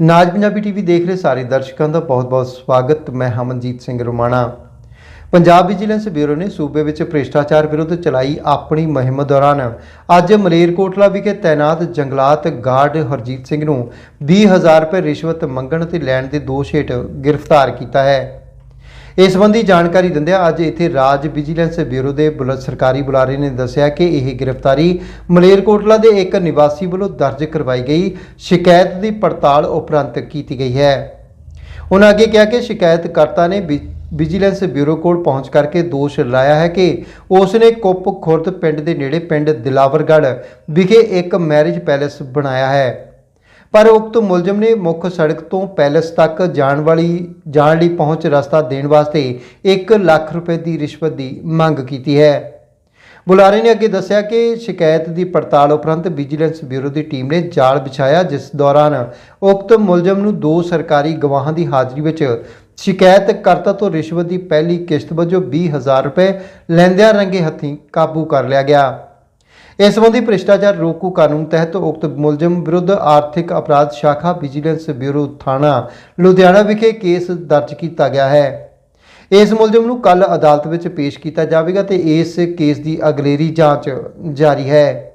ਨਾਜ Punjabi TV ਦੇਖ ਰਹੇ ਸਾਰੇ ਦਰਸ਼ਕਾਂ ਦਾ ਬਹੁਤ-ਬਹੁਤ ਸਵਾਗਤ। ਮੈਂ ਹਮਨਜੀਤ ਸਿੰਘ ਰੋਮਾਣਾ। ਪੰਜਾਬ ਵਿਜੀਲੈਂਸ ਬਿਊਰੋ ਨੇ ਸੂਬੇ ਵਿੱਚ ਭ੍ਰਿਸ਼ਟਾਚਾਰ ਵਿਰੁੱਧ ਚਲਾਈ ਆਪਣੀ ਮੁਹਿੰਮ ਦੌਰਾਨ ਅੱਜ ਮਲੇਰਕੋਟਲਾ ਵਿਖੇ ਤਾਇਨਾਤ ਜੰਗਲਾਤ ਗਾਰਡ ਹਰਜੀਤ ਸਿੰਘ ਨੂੰ 20000 ਰੁਪਏ ਰਿਸ਼ਵਤ ਮੰਗਣ ਤੇ ਲੈਣ ਦੇ ਦੋਸ਼ ਹੇਠ ਗ੍ਰਿਫਤਾਰ ਕੀਤਾ ਹੈ। ਇਸ ਸੰਬੰਧੀ ਜਾਣਕਾਰੀ ਦਿੰਦਿਆਂ ਅੱਜ ਇੱਥੇ ਰਾਜ ਵਿਜੀਲੈਂਸ ਬਿਊਰੋ ਦੇ ਬੁਲਾ, ਸਰਕਾਰੀ ਬੁਲਾਰੇ ਨੇ ਦੱਸਿਆ ਕਿ ਇਹ ਗ੍ਰਿਫਤਾਰੀ ਮਲੇਰਕੋਟਲਾ ਦੇ ਇੱਕ ਨਿਵਾਸੀ ਵੱਲੋਂ ਦਰਜ ਕਰਵਾਈ ਗਈ। ਸ਼ਿਕਾਇਤ ਦੀ ਪੜਤਾਲ ਉਪਰੰਤ ਕੀਤੀ ਗਈ ਹੈ। ਉਹਨਾਂ ਅੱਗੇ ਕਿਹਾ ਕਿ ਸ਼ਿਕਾਇਤਕਰਤਾ ਨੇ ਵਿ- ਵਿਜੀਲੈਂਸ ਬਿਊਰੋ ਕੋਲ ਪਹੁੰਚ ਕਰਕੇ ਦੋਸ਼ ਲਾਇਆ ਹੈ ਕਿ ਉਸ ਨੇ ਕੁੱਪ ਖੁਰਦ ਪਿੰਡ ਦੇ ਨੇੜੇ ਪਿੰਡ ਦਿਲਾਵਰਗੜ੍ਹ ਵਿਖੇ ਇੱਕ ਮੈਰਿਜ ਪੈਲੇਸ ਬਣਾਇਆ ਹੈ। ਪਰ ਉਕਤ ਮੁਲਜ਼ਮ ਨੇ ਮੁੱਖ ਸੜਕ ਤੋਂ ਪੈਲੇਸ ਤੱਕ ਜਾਣ ਵਾਲੀ, ਜਾਣ ਲਈ ਪਹੁੰਚ ਰਸਤਾ ਦੇਣ ਵਾਸਤੇ 1 ਲੱਖ ਰੁਪਏ ਦੀ ਰਿਸ਼ਵਤ ਦੀ ਮੰਗ ਕੀਤੀ ਹੈ। ਬੁਲਾਰੇ ਨੇ ਅੱਗੇ ਦੱਸਿਆ ਕਿ ਸ਼ਿਕਾਇਤ ਦੀ ਪੜਤਾਲ ਉਪਰੰਤ ਵਿਜੀਲੈਂਸ ਬਿਊਰੋ ਦੀ ਟੀਮ ਨੇ ਜਾਲ ਵਿਛਾਇਆ, ਜਿਸ ਦੌਰਾਨ ਉਕਤ ਮੁਲਜ਼ਮ ਨੂੰ ਦੋ ਸਰਕਾਰੀ ਗਵਾਹਾਂ ਦੀ ਹਾਜ਼ਰੀ ਵਿੱਚ ਸ਼ਿਕਾਇਤ ਕਰਤਾ ਤੋਂ ਰਿਸ਼ਵਤ ਦੀ ਪਹਿਲੀ ਕਿਸ਼ਤ ਵਜੋਂ 20000 ਰੁਪਏ ਲੈਂਦਿਆਂ ਰੰਗੇ ਹੱਥੀਂ ਕਾਬੂ ਕਰ ਲਿਆ ਗਿਆ। ਇਸ ਸੰਬੰਧੀ ਭ੍ਰਿਸ਼ਟਾਚਾਰ ਰੋਕੂ ਕਾਨੂੰਨ ਤਹਿਤ ਉਕਤ ਮੁਲਜ਼ਮ ਵਿਰੁੱਧ ਆਰਥਿਕ ਅਪਰਾਧ ਸ਼ਾਖਾ ਵਿਜੀਲੈਂਸ ਬਿਊਰੋ ਥਾਣਾ, ਲੁਧਿਆਣਾ ਵਿਖੇ ਕੇਸ ਦਰਜ ਕੀਤਾ ਗਿਆ ਹੈ। ਇਸ ਮੁਲਜ਼ਮ ਨੂੰ ਕੱਲ ਅਦਾਲਤ ਵਿੱਚ ਪੇਸ਼ ਕੀਤਾ ਜਾਵੇਗਾ ਤੇ ਇਸ ਕੇਸ ਦੀ ਅਗਲੇਰੀ ਜਾਂਚ ਜਾਰੀ ਹੈ।